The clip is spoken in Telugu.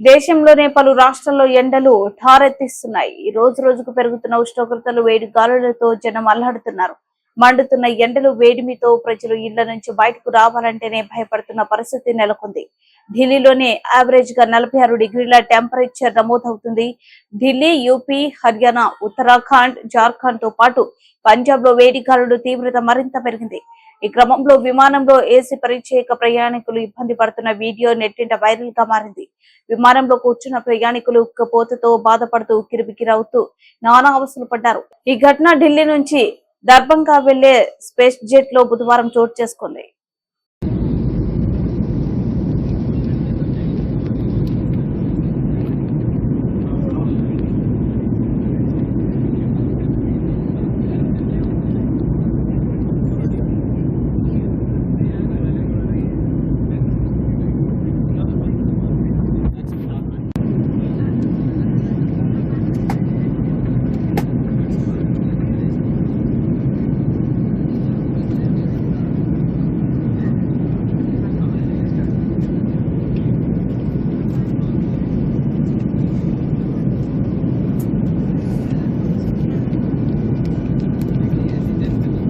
దేశంలోనే పలు రాష్ట్రాల్లో ఎండలు ఠారెత్తిస్తున్నాయి. ఈ రోజు రోజుకు పెరుగుతున్న ఉష్ణోగ్రతలు వేడి గాలులతో జనం అల్లాడుతున్నారు. మండుతున్న ఎండలు వేడిమితో ప్రజలు ఇళ్ళ నుంచి బయటకు రావాలంటేనే భయపడుతున్న పరిస్థితి నెలకొంది. ఢిల్లీలోనే యావరేజ్గా నలభై ఆరు డిగ్రీల టెంపరేచర్ నమోదవుతుంది. ఢిల్లీ యూపీ హర్యానా ఉత్తరాఖండ్ జార్ఖండ్తో పాటు పంజాబ్లో వేడి గాలులు తీవ్రత మరింత పెరిగింది. ఈ క్రమంలో విమానంలో ఏసీ పరిచయక ప్రయాణికులు ఇబ్బంది పడుతున్న వీడియో నెట్టింట వైరల్గా మారింది. విమానంలో కూర్చున్న ప్రయాణికులు ఉక్కపోతతో బాధపడుతూ కిరిబికిరవుతూ నానా అవస్థలు పడ్డారు. ఈ ఘటన ఢిల్లీ నుంచి దర్భంగా వెళ్ళే స్పేస్ జెట్లో బుధవారం చోటు చేసుకుంది.